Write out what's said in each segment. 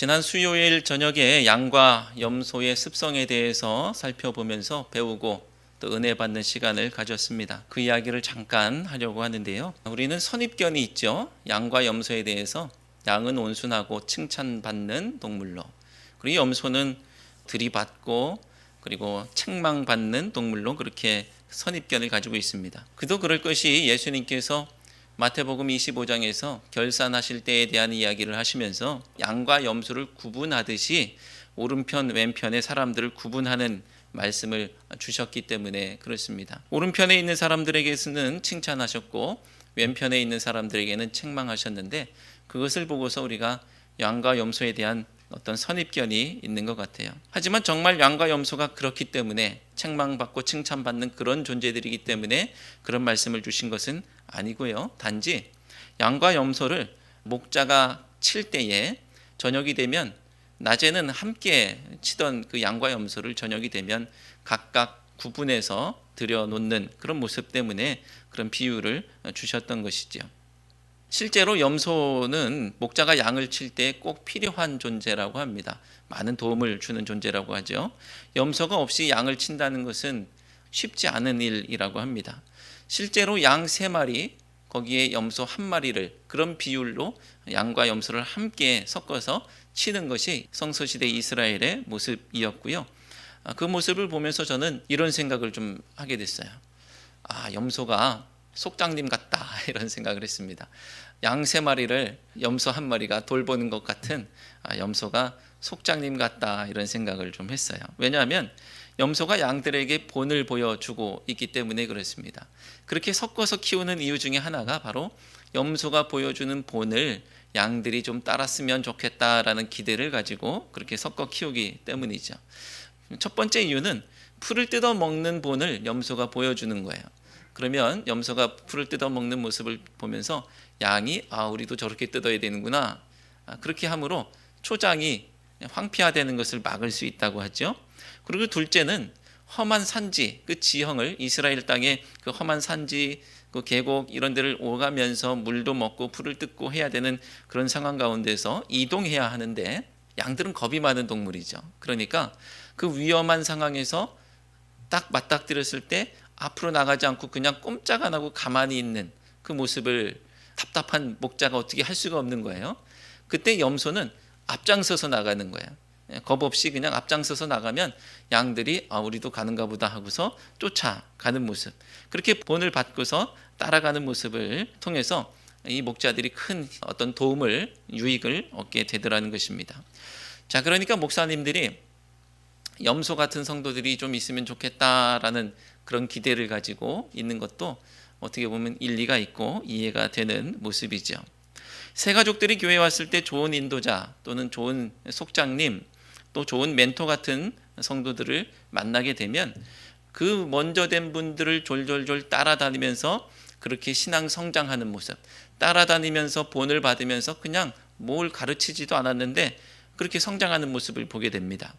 지난 수요일 저녁에 양과 염소의 습성에 대해서 살펴보면서 배우고 또 은혜 받는 시간을 가졌습니다. 그 이야기를 잠깐 하려고 하는데요. 우리는 선입견이 있죠. 양과 염소에 대해서 양은 온순하고 칭찬받는 동물로 그리고 염소는 들이받고 그리고 책망받는 동물로 그렇게 선입견을 가지고 있습니다. 그도 그럴 것이 예수님께서 마태복음 25장에서 결산하실 때에 대한 이야기를 하시면서 양과 염소를 구분하듯이 오른편 왼편의 사람들을 구분하는 말씀을 주셨기 때문에 그렇습니다. 오른편에 있는 사람들에게서는 칭찬하셨고 왼편에 있는 사람들에게는 책망하셨는데 그것을 보고서 우리가 양과 염소에 대한 어떤 선입견이 있는 것 같아요. 하지만 정말 양과 염소가 그렇기 때문에 책망받고 칭찬받는 그런 존재들이기 때문에 그런 말씀을 주신 것은 아니고요. 단지 양과 염소를 목자가 칠 때에 저녁이 되면 낮에는 함께 치던 그 양과 염소를 저녁이 되면 각각 구분해서 들여놓는 그런 모습 때문에 그런 비유를 주셨던 것이죠. 실제로 염소는 목자가 양을 칠 때 꼭 필요한 존재라고 합니다. 많은 도움을 주는 존재라고 하죠. 염소가 없이 양을 친다는 것은 쉽지 않은 일이라고 합니다. 실제로 양 세 마리 거기에 염소 한 마리를 그런 비율로 양과 염소를 함께 섞어서 치는 것이 성서시대 이스라엘의 모습이었고요. 아, 그 모습을 보면서 저는 이런 생각을 좀 하게 됐어요. 아, 염소가 속장님 같다 이런 생각을 했습니다. 양 세 마리를 염소 한 마리가 돌보는 것 같은 아, 염소가 속장님 같다 이런 생각을 좀 했어요. 왜냐하면 염소가 양들에게 본을 보여주고 있기 때문에 그렇습니다. 그렇게 섞어서 키우는 이유 중에 하나가 바로 염소가 보여주는 본을 양들이 좀 따랐으면 좋겠다라는 기대를 가지고 그렇게 섞어 키우기 때문이죠. 첫 번째 이유는 풀을 뜯어 먹는 본을 염소가 보여주는 거예요. 그러면 염소가 풀을 뜯어 먹는 모습을 보면서 양이 아 우리도 저렇게 뜯어야 되는구나 아, 그렇게 함으로 초장이 황폐화되는 것을 막을 수 있다고 하죠. 그리고 둘째는 험한 산지 그 지형을 이스라엘 땅의 그 험한 산지 그 계곡 이런 데를 오가면서 물도 먹고 풀을 뜯고 해야 되는 그런 상황 가운데서 이동해야 하는데 양들은 겁이 많은 동물이죠. 그러니까 그 위험한 상황에서 딱 맞닥뜨렸을 때 앞으로 나가지 않고 그냥 꼼짝 안 하고 가만히 있는 그 모습을 답답한 목자가 어떻게 할 수가 없는 거예요. 그때 염소는 앞장서서 나가는 거예요. 예, 겁 없이 그냥 앞장서서 나가면 양들이 아 우리도 가는가 보다 하고서 쫓아가는 모습. 그렇게 본을 받고서 따라가는 모습을 통해서 이 목자들이 큰 어떤 도움을 유익을 얻게 되더라는 것입니다. 자, 그러니까 목사님들이 염소 같은 성도들이 좀 있으면 좋겠다라는 그런 기대를 가지고 있는 것도 어떻게 보면 일리가 있고 이해가 되는 모습이죠. 새 가족들이 교회 에 왔을 때 좋은 인도자 또는 좋은 속장님 또 좋은 멘토 같은 성도들을 만나게 되면 그 먼저 된 분들을 졸졸졸 따라다니면서 그렇게 신앙 성장하는 모습 따라다니면서 본을 받으면서 그냥 뭘 가르치지도 않았는데 그렇게 성장하는 모습을 보게 됩니다.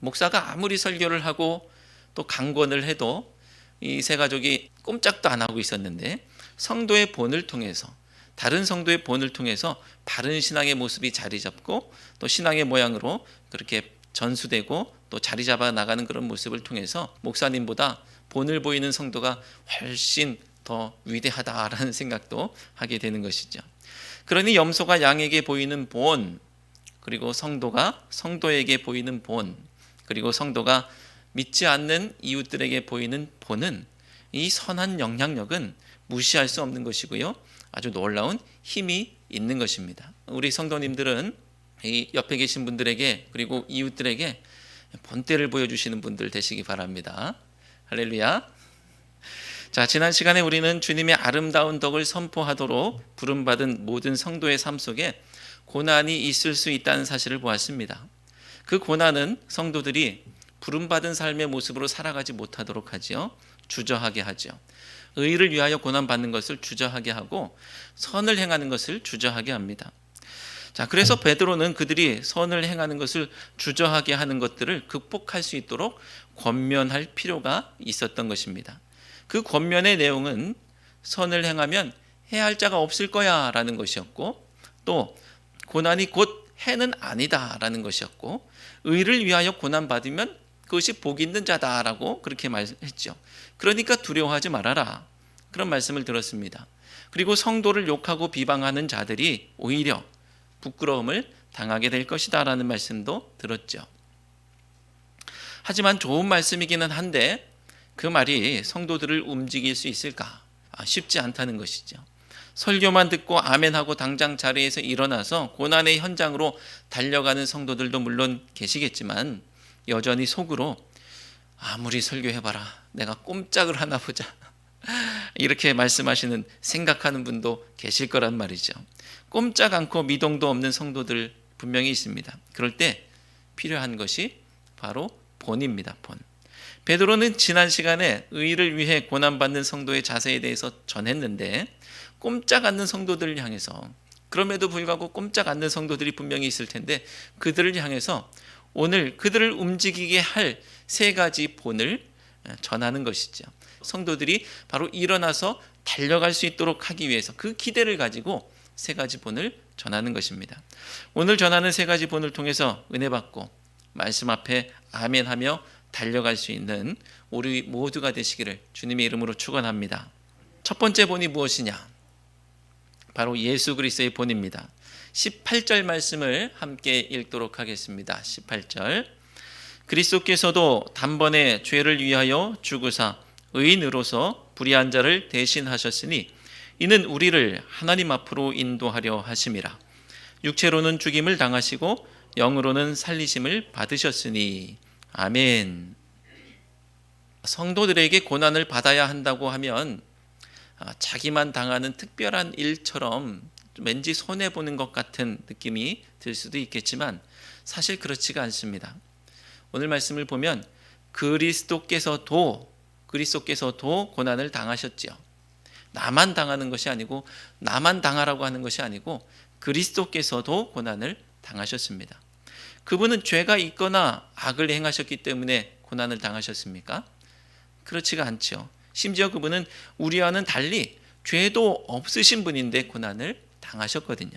목사가 아무리 설교를 하고 또 강권을 해도 이 세 가족이 꼼짝도 안 하고 있었는데 성도의 본을 통해서 다른 성도의 본을 통해서 바른 신앙의 모습이 자리 잡고 또 신앙의 모양으로 그렇게 전수되고 또 자리 잡아 나가는 그런 모습을 통해서 목사님보다 본을 보이는 성도가 훨씬 더 위대하다라는 생각도 하게 되는 것이죠. 그러니 염소가 양에게 보이는 본 그리고 성도가 성도에게 보이는 본 그리고 성도가 믿지 않는 이웃들에게 보이는 본은 이 선한 영향력은 무시할 수 없는 것이고요. 아주 놀라운 힘이 있는 것입니다. 우리 성도님들은 이 옆에 계신 분들에게 그리고 이웃들에게 본때를 보여주시는 분들 되시기 바랍니다. 할렐루야. 자, 지난 시간에 우리는 주님의 아름다운 덕을 선포하도록 부름받은 모든 성도의 삶 속에 고난이 있을 수 있다는 사실을 보았습니다. 그 고난은 성도들이 부름받은 삶의 모습으로 살아가지 못하도록 하지요. 주저하게 하죠. 의를 위하여 고난 받는 것을 주저하게 하고 선을 행하는 것을 주저하게 합니다. 자, 그래서 베드로는 그들이 선을 행하는 것을 주저하게 하는 것들을 극복할 수 있도록 권면할 필요가 있었던 것입니다. 그 권면의 내용은 선을 행하면 해할 자가 없을 거야 라는 것이었고 또 고난이 곧 해는 아니다 라는 것이었고 의를 위하여 고난 받으면 그것이 복 있는 자다라고 그렇게 말했죠. 그러니까 두려워하지 말아라. 그런 말씀을 들었습니다. 그리고 성도를 욕하고 비방하는 자들이 오히려 부끄러움을 당하게 될 것이다라는 말씀도 들었죠. 하지만 좋은 말씀이기는 한데 그 말이 성도들을 움직일 수 있을까? 아, 쉽지 않다는 것이죠. 설교만 듣고 아멘하고 당장 자리에서 일어나서 고난의 현장으로 달려가는 성도들도 물론 계시겠지만 여전히 속으로 아무리 설교해봐라 내가 꼼짝을 하나 보자 이렇게 말씀하시는 생각하는 분도 계실 거란 말이죠. 꼼짝 않고 미동도 없는 성도들 분명히 있습니다. 그럴 때 필요한 것이 바로 본입니다. 본. 베드로는 지난 시간에 의를 위해 고난받는 성도의 자세에 대해서 전했는데 꼼짝 않는 성도들을 향해서 그럼에도 불구하고 꼼짝 않는 성도들이 분명히 있을 텐데 그들을 향해서 오늘 그들을 움직이게 할 세 가지 본을 전하는 것이죠. 성도들이 바로 일어나서 달려갈 수 있도록 하기 위해서 그 기대를 가지고 세 가지 본을 전하는 것입니다. 오늘 전하는 세 가지 본을 통해서 은혜 받고 말씀 앞에 아멘 하며 달려갈 수 있는 우리 모두가 되시기를 주님의 이름으로 축원합니다. 첫 번째 본이 무엇이냐? 바로 예수 그리스도의 본입니다. 18절 말씀을 함께 읽도록 하겠습니다. 18절. 그리스도께서도 단번에 죄를 위하여 죽으사 의인으로서 불의한 자를 대신하셨으니 이는 우리를 하나님 앞으로 인도하려 하심이라. 육체로는 죽임을 당하시고 영으로는 살리심을 받으셨으니 아멘. 성도들에게 고난을 받아야 한다고 하면 아, 자기만 당하는 특별한 일처럼 왠지 손해 보는 것 같은 느낌이 들 수도 있겠지만 사실 그렇지가 않습니다. 오늘 말씀을 보면 그리스도께서도 그리스도께서도 고난을 당하셨지요. 나만 당하는 것이 아니고 나만 당하라고 하는 것이 아니고 그리스도께서도 고난을 당하셨습니다. 그분은 죄가 있거나 악을 행하셨기 때문에 고난을 당하셨습니까? 그렇지가 않죠. 심지어 그분은 우리와는 달리 죄도 없으신 분인데 고난을 당하셨거든요.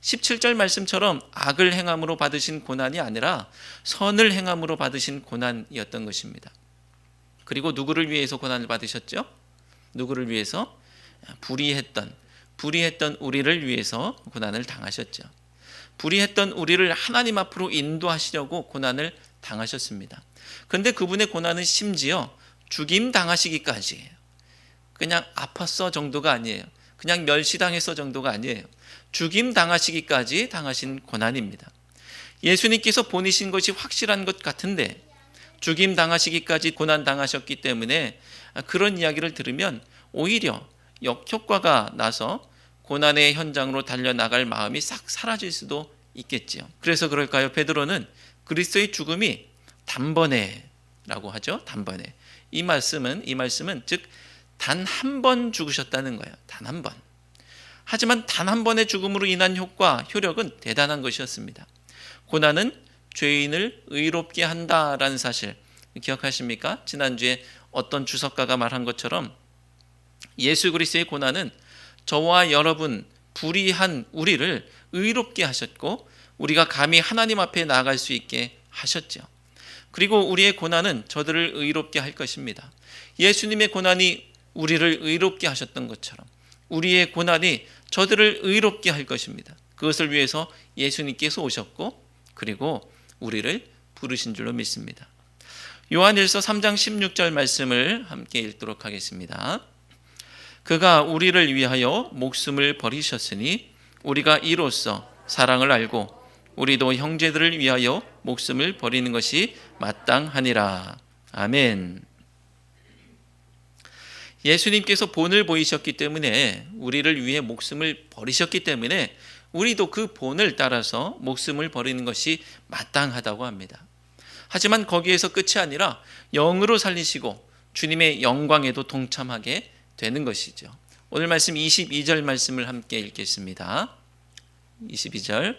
17절 말씀처럼 악을 행함으로 받으신 고난이 아니라 선을 행함으로 받으신 고난이었던 것입니다. 그리고 누구를 위해서 고난을 받으셨죠? 누구를 위해서? 불의했던 불의했던 우리를 위해서 고난을 당하셨죠. 불의했던 우리를 하나님 앞으로 인도하시려고 고난을 당하셨습니다. 그런데 그분의 고난은 심지어 죽임 당하시기까지예요. 그냥 아팠어 정도가 아니에요. 그냥 멸시당했어 정도가 아니에요. 죽임 당하시기까지 당하신 고난입니다. 예수님께서 보내신 것이 확실한 것 같은데 죽임 당하시기까지 고난 당하셨기 때문에 그런 이야기를 들으면 오히려 역효과가 나서 고난의 현장으로 달려나갈 마음이 싹 사라질 수도 있겠지요. 그래서 그럴까요? 베드로는 그리스도의 죽음이 단번에라고 하죠. 단번에. 이 말씀은 이 말씀은 즉 단 한 번 죽으셨다는 거예요. 단 한 번. 하지만 단 한 번의 죽음으로 인한 효과, 효력은 대단한 것이었습니다. 고난은 죄인을 의롭게 한다라는 사실 기억하십니까? 지난주에 어떤 주석가가 말한 것처럼 예수 그리스도의 고난은 저와 여러분 불의한 우리를 의롭게 하셨고 우리가 감히 하나님 앞에 나아갈 수 있게 하셨죠. 그리고 우리의 고난은 저들을 의롭게 할 것입니다. 예수님의 고난이 우리를 의롭게 하셨던 것처럼 우리의 고난이 저들을 의롭게 할 것입니다. 그것을 위해서 예수님께서 오셨고 그리고 우리를 부르신 줄로 믿습니다. 요한일서 3장 16절 말씀을 함께 읽도록 하겠습니다. 그가 우리를 위하여 목숨을 버리셨으니 우리가 이로써 사랑을 알고 우리도 형제들을 위하여 목숨을 버리는 것이 마땅하니라. 아멘. 예수님께서 본을 보이셨기 때문에 우리를 위해 목숨을 버리셨기 때문에 우리도 그 본을 따라서 목숨을 버리는 것이 마땅하다고 합니다. 하지만 거기에서 끝이 아니라 영으로 살리시고 주님의 영광에도 동참하게 되는 것이죠. 오늘 말씀 22절 말씀을 함께 읽겠습니다. 22절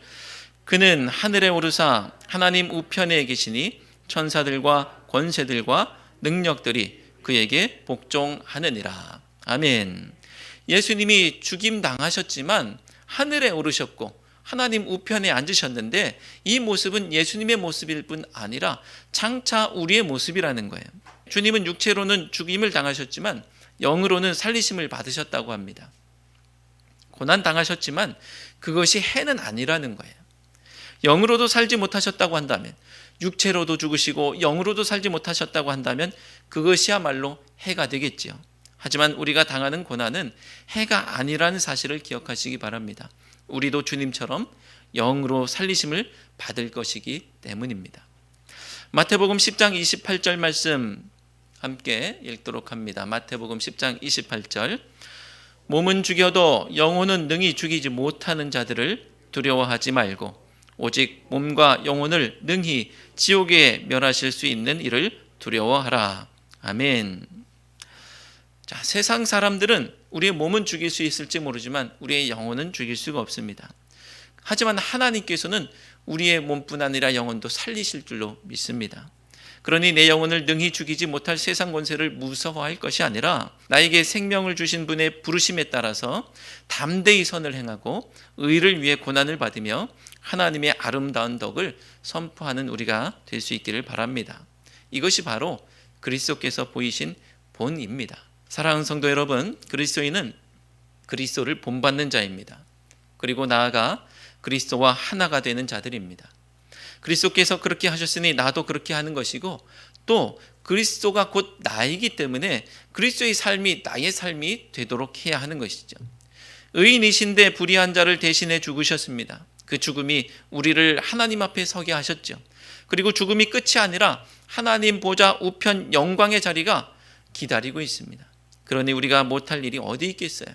그는 하늘에 오르사 하나님 우편에 계시니 천사들과 권세들과 능력들이 그에게 복종하느니라. 아멘. 예수님이 죽임 당하셨지만 하늘에 오르셨고 하나님 우편에 앉으셨는데 이 모습은 예수님의 모습일 뿐 아니라 장차 우리의 모습이라는 거예요. 주님은 육체로는 죽임을 당하셨지만 영으로는 살리심을 받으셨다고 합니다. 고난 당하셨지만 그것이 해는 아니라는 거예요. 영으로도 살지 못하셨다고 한다면 육체로도 죽으시고 영으로도 살지 못하셨다고 한다면 그것이야말로 해가 되겠지요. 하지만 우리가 당하는 고난은 해가 아니라는 사실을 기억하시기 바랍니다. 우리도 주님처럼 영으로 살리심을 받을 것이기 때문입니다. 마태복음 10장 28절 말씀 함께 읽도록 합니다. 마태복음 10장 28절 몸은 죽여도 영혼은 능히 죽이지 못하는 자들을 두려워하지 말고 오직 몸과 영혼을 능히 지옥에 멸하실 수 있는 이를 두려워하라. 아멘. 자, 세상 사람들은 우리의 몸은 죽일 수 있을지 모르지만 우리의 영혼은 죽일 수가 없습니다. 하지만 하나님께서는 우리의 몸뿐 아니라 영혼도 살리실 줄로 믿습니다. 그러니 내 영혼을 능히 죽이지 못할 세상 권세를 무서워할 것이 아니라 나에게 생명을 주신 분의 부르심에 따라서 담대히 선을 행하고 의를 위해 고난을 받으며 하나님의 아름다운 덕을 선포하는 우리가 될 수 있기를 바랍니다. 이것이 바로 그리스도께서 보이신 본입니다. 사랑하는 성도 여러분, 그리스도인은 그리스도를 본받는 자입니다. 그리고 나아가 그리스도와 하나가 되는 자들입니다. 그리스도께서 그렇게 하셨으니 나도 그렇게 하는 것이고 또 그리스도가 곧 나이기 때문에 그리스도의 삶이 나의 삶이 되도록 해야 하는 것이죠. 의인이신데 불의한 자를 대신해 죽으셨습니다. 그 죽음이 우리를 하나님 앞에 서게 하셨죠. 그리고 죽음이 끝이 아니라 하나님 보좌 우편 영광의 자리가 기다리고 있습니다. 그러니 우리가 못할 일이 어디 있겠어요?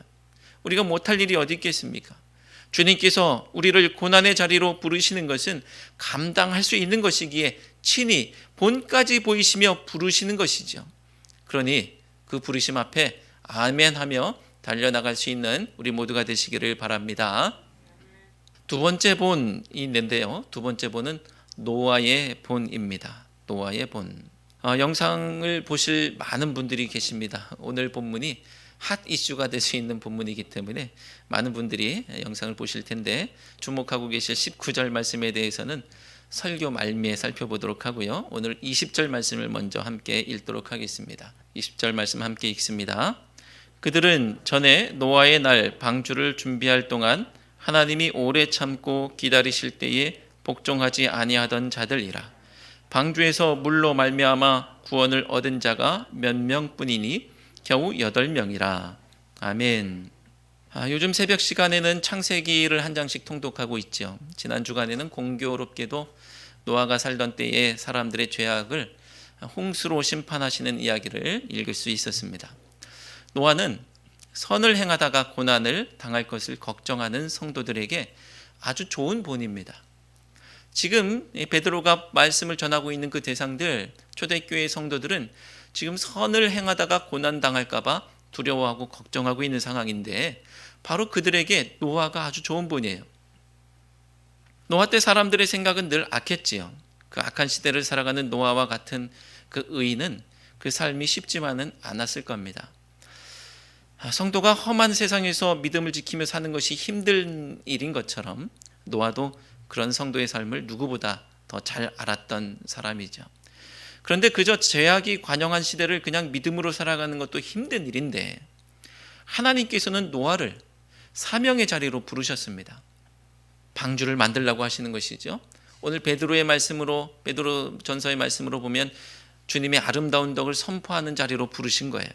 우리가 못할 일이 어디 있겠습니까? 주님께서 우리를 고난의 자리로 부르시는 것은 감당할 수 있는 것이기에 친히 본까지 보이시며 부르시는 것이죠. 그러니 그 부르심 앞에 아멘 하며 달려나갈 수 있는 우리 모두가 되시기를 바랍니다. 두 번째 본이 있는데요. 두 번째 본은 노아의 본입니다. 노아의 본. 어, 영상을 보실 많은 분들이 계십니다. 오늘 본문이 핫 이슈가 될 수 있는 본문이기 때문에 많은 분들이 영상을 보실 텐데 주목하고 계실 19절 말씀에 대해서는 설교 말미에 살펴보도록 하고요. 오늘 20절 말씀을 먼저 함께 읽도록 하겠습니다. 20절 말씀 함께 읽습니다. 그들은 전에 노아의 날 방주를 준비할 동안 하나님이 오래 참고 기다리실 때에 복종하지 아니하던 자들이라 방주에서 물로 말미암아 구원을 얻은 자가 몇 명뿐이니 겨우 여덟 명이라 아멘. 아, 요즘 새벽 시간에는 창세기를 한 장씩 통독하고 있죠. 지난 주간에는 공교롭게도 노아가 살던 때의 사람들의 죄악을 홍수로 심판하시는 이야기를 읽을 수 있었습니다. 노아는 선을 행하다가 고난을 당할 것을 걱정하는 성도들에게 아주 좋은 본입니다. 지금 베드로가 말씀을 전하고 있는 그 대상들 초대교회 성도들은 지금 선을 행하다가 고난 당할까봐 두려워하고 걱정하고 있는 상황인데 바로 그들에게 노아가 아주 좋은 본이에요. 노아 때 사람들의 생각은 늘 악했지요. 그 악한 시대를 살아가는 노아와 같은 그 의인은 그 삶이 쉽지만은 않았을 겁니다. 아, 성도가 험한 세상에서 믿음을 지키며 사는 것이 힘든 일인 것처럼 노아도 그런 성도의 삶을 누구보다 더 잘 알았던 사람이죠. 그런데 그저 죄악이 관영한 시대를 그냥 믿음으로 살아가는 것도 힘든 일인데 하나님께서는 노아를 사명의 자리로 부르셨습니다. 방주를 만들라고 하시는 것이죠. 오늘 베드로의 말씀으로 베드로 전서의 말씀으로 보면 주님의 아름다운 덕을 선포하는 자리로 부르신 거예요.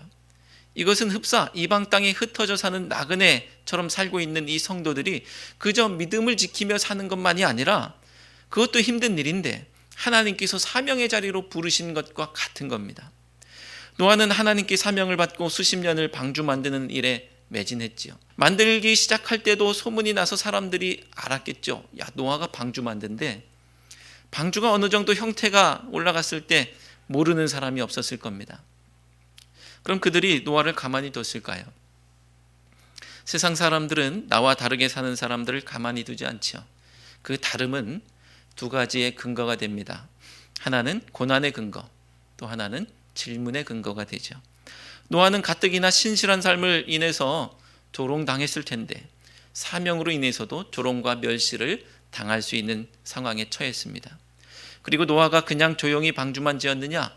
이것은 흡사 이방 땅에 흩어져 사는 나그네처럼 살고 있는 이 성도들이 그저 믿음을 지키며 사는 것만이 아니라 그것도 힘든 일인데 하나님께서 사명의 자리로 부르신 것과 같은 겁니다. 노아는 하나님께 사명을 받고 수십 년을 방주 만드는 일에 매진했지요. 만들기 시작할 때도 소문이 나서 사람들이 알았겠죠. 야, 노아가 방주 만든데 방주가 어느 정도 형태가 올라갔을 때 모르는 사람이 없었을 겁니다. 그럼 그들이 노아를 가만히 뒀을까요? 세상 사람들은 나와 다르게 사는 사람들을 가만히 두지 않지요. 그 다름은 두 가지의 근거가 됩니다. 하나는 고난의 근거, 또 하나는 질문의 근거가 되죠. 노아는 가뜩이나 신실한 삶을 인해서 조롱당했을 텐데 사명으로 인해서도 조롱과 멸시를 당할 수 있는 상황에 처했습니다. 그리고 노아가 그냥 조용히 방주만 지었느냐?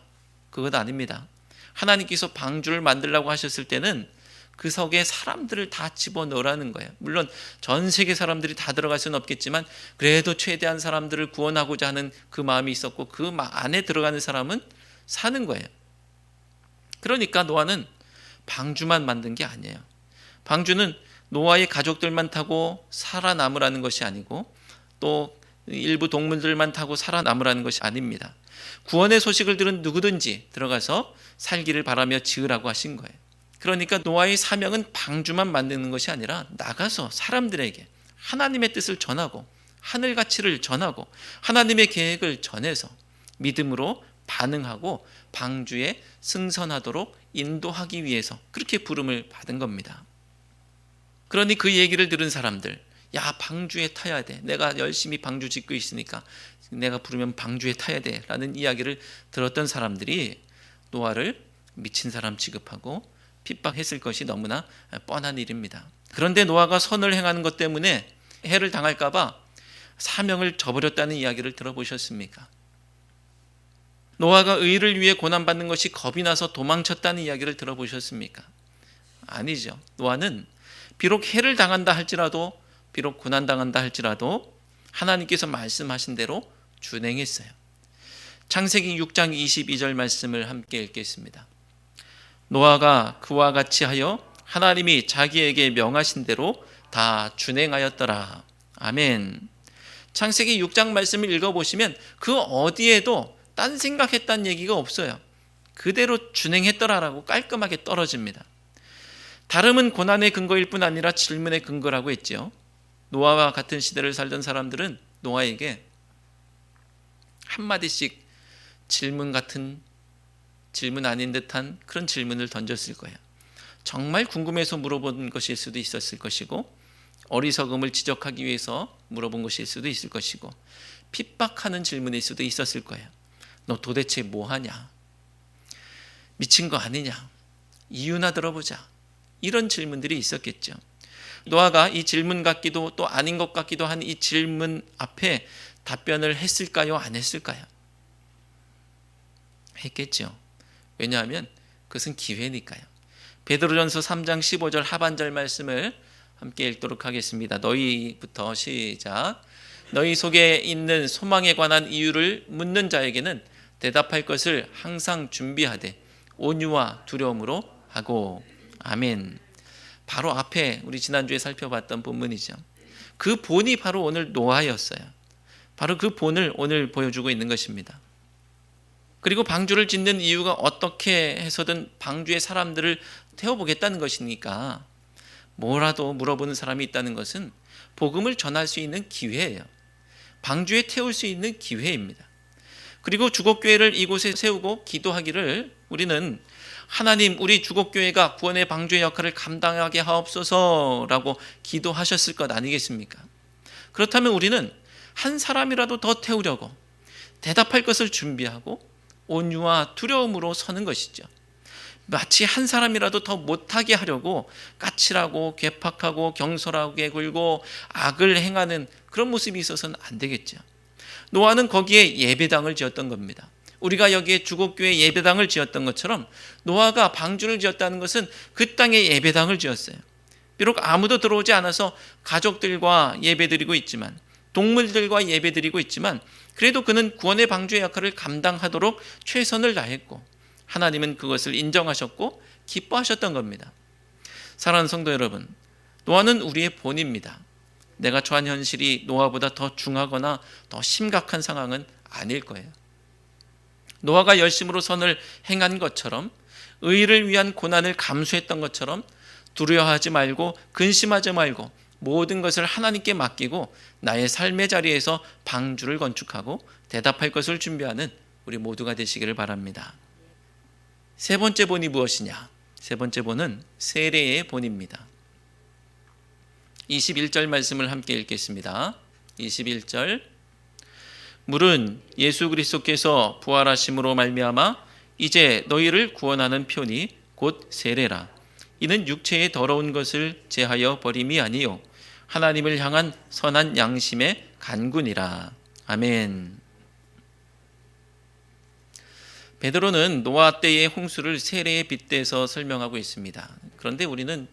그것 아닙니다. 하나님께서 방주를 만들라고 하셨을 때는 그 석에 사람들을 다 집어넣으라는 거예요. 물론 전 세계 사람들이 다 들어갈 수는 없겠지만 그래도 최대한 사람들을 구원하고자 하는 그 마음이 있었고 그 안에 들어가는 사람은 사는 거예요. 그러니까 노아는 방주만 만든 게 아니에요. 방주는 노아의 가족들만 타고 살아남으라는 것이 아니고 또 일부 동물들만 타고 살아남으라는 것이 아닙니다. 구원의 소식을 들은 누구든지 들어가서 살기를 바라며 지으라고 하신 거예요. 그러니까 노아의 사명은 방주만 만드는 것이 아니라 나가서 사람들에게 하나님의 뜻을 전하고 하늘 가치를 전하고 하나님의 계획을 전해서 믿음으로 반응하고 방주에 승선하도록 인도하기 위해서 그렇게 부름을 받은 겁니다. 그러니 그 얘기를 들은 사람들, 야, 방주에 타야 돼. 내가 열심히 방주 짓고 있으니까 내가 부르면 방주에 타야 돼. 라는 이야기를 들었던 사람들이 노아를 미친 사람 취급하고 핍박했을 것이 너무나 뻔한 일입니다. 그런데 노아가 선을 행하는 것 때문에 해를 당할까봐 사명을 저버렸다는 이야기를 들어보셨습니까? 노아가 의를 위해 고난받는 것이 겁이 나서 도망쳤다는 이야기를 들어보셨습니까? 아니죠. 노아는 비록 해를 당한다 할지라도 비록 고난당한다 할지라도 하나님께서 말씀하신 대로 준행했어요. 창세기 6장 22절 말씀을 함께 읽겠습니다. 노아가 그와 같이 하여 하나님이 자기에게 명하신 대로 다 준행하였더라. 아멘. 창세기 6장 말씀을 읽어보시면 그 어디에도 딴 생각했다는 얘기가 없어요. 그대로 준행했더라라고 깔끔하게 떨어집니다. 다름은 고난의 근거일 뿐 아니라 질문의 근거라고 했죠. 노아와 같은 시대를 살던 사람들은 노아에게 한마디씩 질문 같은 질문 아닌 듯한 그런 질문을 던졌을 거예요. 정말 궁금해서 물어본 것일 수도 있었을 것이고 어리석음을 지적하기 위해서 물어본 것일 수도 있을 것이고 핍박하는 질문일 수도 있었을 거예요. 너 도대체 뭐 하냐? 미친 거 아니냐? 이유나 들어보자. 이런 질문들이 있었겠죠. 노아가 이 질문 같기도 또 아닌 것 같기도 한 이 질문 앞에 답변을 했을까요? 안 했을까요? 했겠죠. 왜냐하면 그것은 기회니까요. 베드로전서 3장 15절 하반절 말씀을 함께 읽도록 하겠습니다. 너희부터 시작. 너희 속에 있는 소망에 관한 이유를 묻는 자에게는 대답할 것을 항상 준비하되 온유와 두려움으로 하고 아멘. 바로 앞에 우리 지난주에 살펴봤던 본문이죠. 그 본이 바로 오늘 노아였어요. 바로 그 본을 오늘 보여주고 있는 것입니다. 그리고 방주를 짓는 이유가 어떻게 해서든 방주의 사람들을 태워보겠다는 것이니까 뭐라도 물어보는 사람이 있다는 것은 복음을 전할 수 있는 기회예요. 방주에 태울 수 있는 기회입니다. 그리고 주곡교회를 이곳에 세우고 기도하기를 우리는 하나님 우리 주곡교회가 구원의 방주의 역할을 감당하게 하옵소서라고 기도하셨을 것 아니겠습니까? 그렇다면 우리는 한 사람이라도 더 태우려고 대답할 것을 준비하고 온유와 두려움으로 서는 것이죠. 마치 한 사람이라도 더 못하게 하려고 까칠하고 괴팍하고 경솔하게 굴고 악을 행하는 그런 모습이 있어서는 안 되겠죠. 노아는 거기에 예배당을 지었던 겁니다. 우리가 여기에 주곡교회 예배당을 지었던 것처럼 노아가 방주를 지었다는 것은 그 땅에 예배당을 지었어요. 비록 아무도 들어오지 않아서 가족들과 예배드리고 있지만 동물들과 예배드리고 있지만 그래도 그는 구원의 방주의 역할을 감당하도록 최선을 다했고 하나님은 그것을 인정하셨고 기뻐하셨던 겁니다. 사랑하는 성도 여러분, 노아는 우리의 본입니다. 내가 처한 현실이 노아보다 더 중하거나 더 심각한 상황은 아닐 거예요. 노아가 열심으로 선을 행한 것처럼 의를 위한 고난을 감수했던 것처럼 두려워하지 말고 근심하지 말고 모든 것을 하나님께 맡기고 나의 삶의 자리에서 방주를 건축하고 대답할 것을 준비하는 우리 모두가 되시기를 바랍니다. 세 번째 본이 무엇이냐? 세 번째 본은 세례의 본입니다. 21절 말씀을 함께 읽겠습니다. 21절 물은 예수 그리스도께서 부활하심으로 말미암아 이제 너희를 구원하는 표니 곧 세례라 이는 육체의 더러운 것을 제하여 버림이 아니요 하나님을 향한 선한 양심의 간군이라 아멘. 베드로는 노아 때의 홍수를 세례에 빗대서 설명하고 있습니다. 그런데 우리는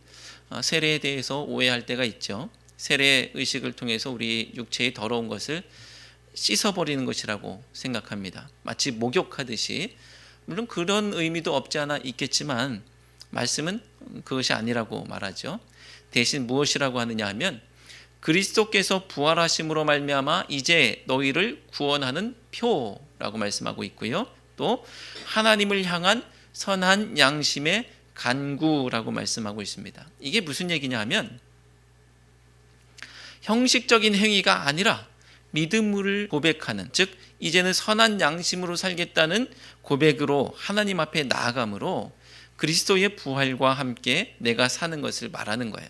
어, 세례에 대해서 오해할 때가 있죠. 세례 의식을 통해서 우리 육체의 더러운 것을 씻어버리는 것이라고 생각합니다. 마치 목욕하듯이 물론 그런 의미도 없지 않아 있겠지만 말씀은 그것이 아니라고 말하죠. 대신 무엇이라고 하느냐 하면 그리스도께서 부활하심으로 말미암아 이제 너희를 구원하는 표라고 말씀하고 있고요. 또 하나님을 향한 선한 양심의 간구라고 말씀하고 있습니다. 이게 무슨 얘기냐 하면 형식적인 행위가 아니라 믿음을 고백하는 즉 이제는 선한 양심으로 살겠다는 고백으로 하나님 앞에 나아감으로 그리스도의 부활과 함께 내가 사는 것을 말하는 거예요.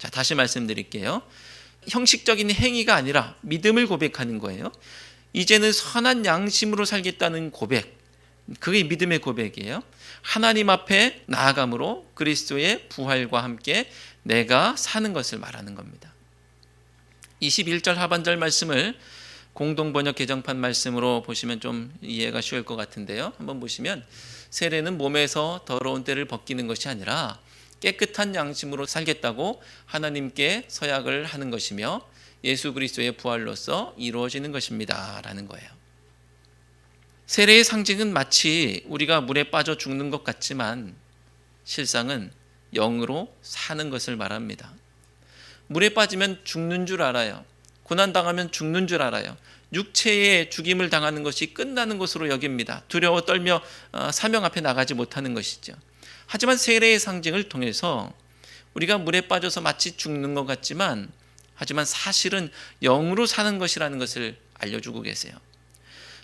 자, 다시 말씀드릴게요. 형식적인 행위가 아니라 믿음을 고백하는 거예요. 이제는 선한 양심으로 살겠다는 고백. 그게 믿음의 고백이에요. 하나님 앞에 나아감으로 그리스도의 부활과 함께 내가 사는 것을 말하는 겁니다. 21절 하반절 말씀을 공동 번역 개정판 말씀으로 보시면 좀 이해가 쉬울 것 같은데요. 한번 보시면 세례는 몸에서 더러운 때를 벗기는 것이 아니라 깨끗한 양심으로 살겠다고 하나님께 서약을 하는 것이며 예수 그리스도의 부활로서 이루어지는 것입니다라는 거예요. 세례의 상징은 마치 우리가 물에 빠져 죽는 것 같지만 실상은 영으로 사는 것을 말합니다. 물에 빠지면 죽는 줄 알아요. 고난 당하면 죽는 줄 알아요. 육체의 죽임을 당하는 것이 끝나는 것으로 여깁니다. 두려워 떨며 어, 사명 앞에 나가지 못하는 것이죠. 하지만 세례의 상징을 통해서 우리가 물에 빠져서 마치 죽는 것 같지만 하지만 사실은 영으로 사는 것이라는 것을 알려주고 계세요.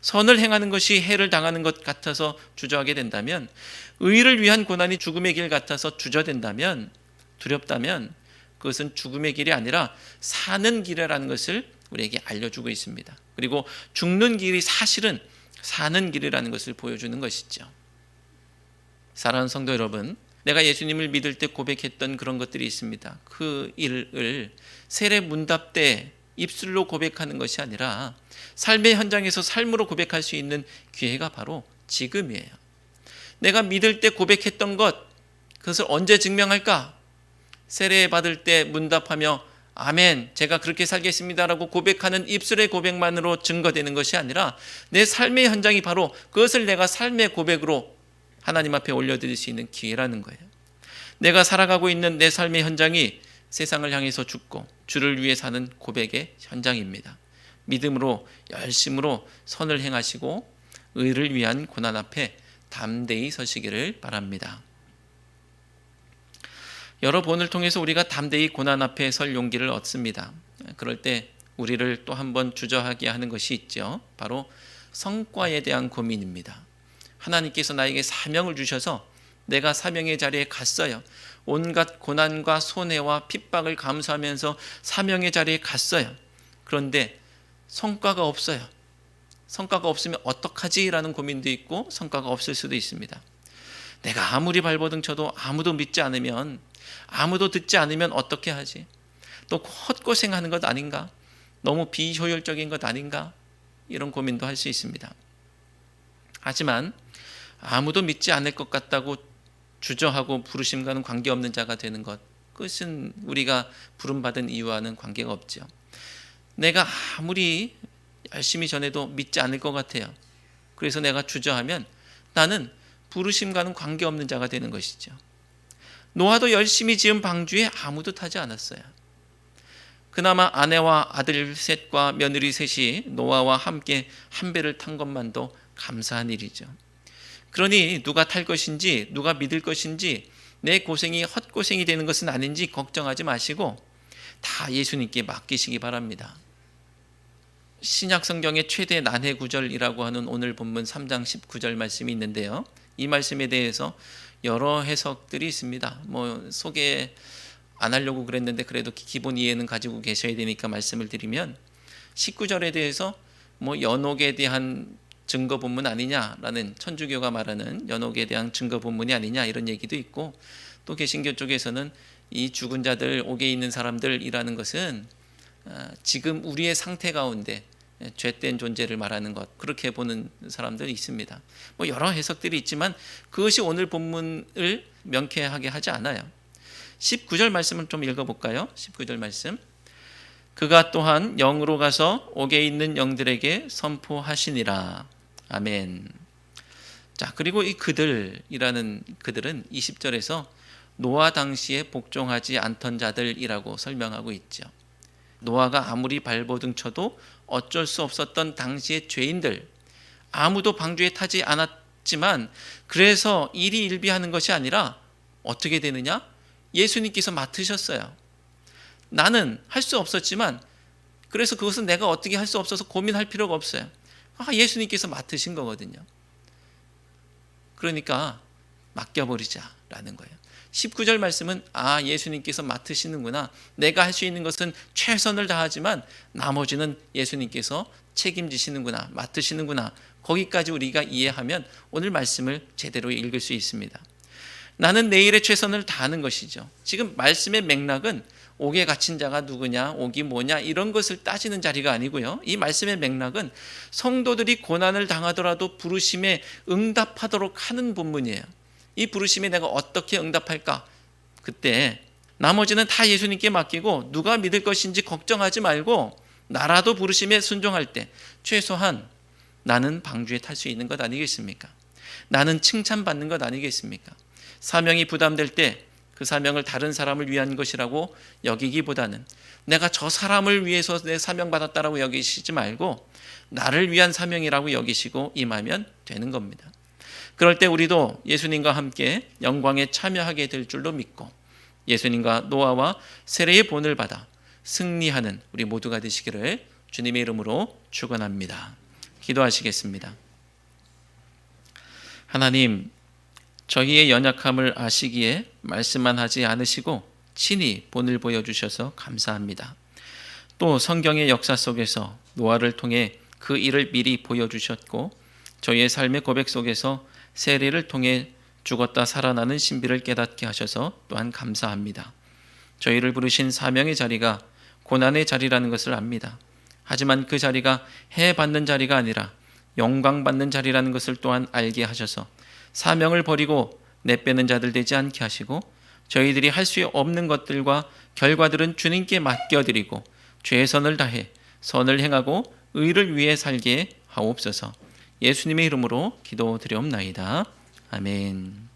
선을 행하는 것이 해를 당하는 것 같아서 주저하게 된다면 의를 위한 고난이 죽음의 길 같아서 주저된다면 두렵다면 그것은 죽음의 길이 아니라 사는 길이라는 것을 우리에게 알려주고 있습니다. 그리고 죽는 길이 사실은 사는 길이라는 것을 보여주는 것이죠. 사랑하는 성도 여러분, 내가 예수님을 믿을 때 고백했던 그런 것들이 있습니다. 그 일을 세례 문답 때 입술로 고백하는 것이 아니라 삶의 현장에서 삶으로 고백할 수 있는 기회가 바로 지금이에요. 내가 믿을 때 고백했던 것, 그것을 언제 증명할까? 세례 받을 때 문답하며 아멘, 제가 그렇게 살겠습니다라고 고백하는 입술의 고백만으로 증거되는 것이 아니라 내 삶의 현장이 바로 그것을 내가 삶의 고백으로 하나님 앞에 올려드릴 수 있는 기회라는 거예요. 내가 살아가고 있는 내 삶의 현장이 세상을 향해서 죽고 주를 위해 사는 고백의 현장입니다. 믿음으로 열심으로 선을 행하시고 의를 위한 고난 앞에 담대히 서시기를 바랍니다. 여러 번을 통해서 우리가 담대히 고난 앞에 설 용기를 얻습니다. 그럴 때 우리를 또 한 번 주저하게 하는 것이 있죠. 바로 성과에 대한 고민입니다. 하나님께서 나에게 사명을 주셔서 내가 사명의 자리에 갔어요. 온갖 고난과 손해와 핍박을 감수하면서 사명의 자리에 갔어요. 그런데 성과가 없어요. 성과가 없으면 어떡하지라는 고민도 있고 성과가 없을 수도 있습니다. 내가 아무리 발버둥 쳐도 아무도 믿지 않으면 아무도 듣지 않으면 어떻게 하지? 또 헛고생하는 것 아닌가? 너무 비효율적인 것 아닌가? 이런 고민도 할 수 있습니다. 하지만 아무도 믿지 않을 것 같다고 주저하고 부르심과는 관계없는 자가 되는 것 그것은 우리가 부름받은 이유와는 관계가 없죠. 내가 아무리 열심히 전해도 믿지 않을 것 같아요. 그래서 내가 주저하면 나는 부르심과는 관계없는 자가 되는 것이죠. 노아도 열심히 지은 방주에 아무도 타지 않았어요. 그나마 아내와 아들 셋과 며느리 셋이 노아와 함께 한 배를 탄 것만도 감사한 일이죠. 그러니 누가 탈 것인지 누가 믿을 것인지 내 고생이 헛고생이 되는 것은 아닌지 걱정하지 마시고 다 예수님께 맡기시기 바랍니다. 신약 성경의 최대 난해 구절이라고 하는 오늘 본문 3장 19절 말씀이 있는데요. 이 말씀에 대해서 여러 해석들이 있습니다. 뭐 속에 안 하려고 그랬는데 그래도 기- 기본 이해는 가지고 계셔야 되니까 말씀을 드리면 19절에 대해서 뭐 연옥에 대한 증거 본문 아니냐라는 천주교가 말하는 연옥에 대한 증거 본문이 아니냐 이런 얘기도 있고 또 개신교 쪽에서는 이 죽은 자들 옥에 있는 사람들이라는 것은 아, 지금 우리의 상태 가운데 죄된 존재를 말하는 것 그렇게 보는 사람들이 있습니다. 뭐 여러 해석들이 있지만 그것이 오늘 본문을 명쾌하게 하지 않아요. 19절 말씀을 좀 읽어볼까요? 19절 말씀. 그가 또한 영으로 가서 옥에 있는 영들에게 선포하시니라. 아멘. 자, 그리고 이 그들이라는 그들은 20절에서 노아 당시에 복종하지 않던 자들이라고 설명하고 있죠. 노아가 아무리 발버둥 쳐도 어쩔 수 없었던 당시의 죄인들 아무도 방주에 타지 않았지만 그래서 일이 일비하는 것이 아니라 어떻게 되느냐? 예수님께서 맡으셨어요. 나는 할 수 없었지만 그래서 그것은 내가 어떻게 할 수 없어서 고민할 필요가 없어요. 아, 예수님께서 맡으신 거거든요. 그러니까 맡겨버리자라는 거예요. 19절 말씀은 아 예수님께서 맡으시는구나. 내가 할 수 있는 것은 최선을 다하지만 나머지는 예수님께서 책임지시는구나. 맡으시는구나. 거기까지 우리가 이해하면 오늘 말씀을 제대로 읽을 수 있습니다. 나는 내일의 최선을 다하는 것이죠. 지금 말씀의 맥락은 옥에 갇힌 자가 누구냐, 옥이 뭐냐 이런 것을 따지는 자리가 아니고요. 이 말씀의 맥락은 성도들이 고난을 당하더라도 부르심에 응답하도록 하는 본문이에요. 이 부르심에 내가 어떻게 응답할까? 그때 나머지는 다 예수님께 맡기고 누가 믿을 것인지 걱정하지 말고 나라도 부르심에 순종할 때 최소한 나는 방주에 탈 수 있는 것 아니겠습니까? 나는 칭찬받는 것 아니겠습니까? 사명이 부담될 때 그 사명을 다른 사람을 위한 것이라고 여기기보다는 내가 저 사람을 위해서 내 사명 받았다라고 여기시지 말고 나를 위한 사명이라고 여기시고 임하면 되는 겁니다. 그럴 때 우리도 예수님과 함께 영광에 참여하게 될 줄로 믿고 예수님과 노아와 세례의 본을 받아 승리하는 우리 모두가 되시기를 주님의 이름으로 축원합니다. 기도하시겠습니다. 하나님 저희의 연약함을 아시기에 말씀만 하지 않으시고 친히 본을 보여주셔서 감사합니다. 또 성경의 역사 속에서 노아를 통해 그 일을 미리 보여주셨고 저희의 삶의 고백 속에서 세례를 통해 죽었다 살아나는 신비를 깨닫게 하셔서 또한 감사합니다. 저희를 부르신 사명의 자리가 고난의 자리라는 것을 압니다. 하지만 그 자리가 해 받는 자리가 아니라 영광 받는 자리라는 것을 또한 알게 하셔서 사명을 버리고 내빼는 자들 되지 않게 하시고 저희들이 할 수 없는 것들과 결과들은 주님께 맡겨드리고 최선을 다해 선을 행하고 의를 위해 살게 하옵소서. 예수님의 이름으로 기도드리옵나이다. 아멘.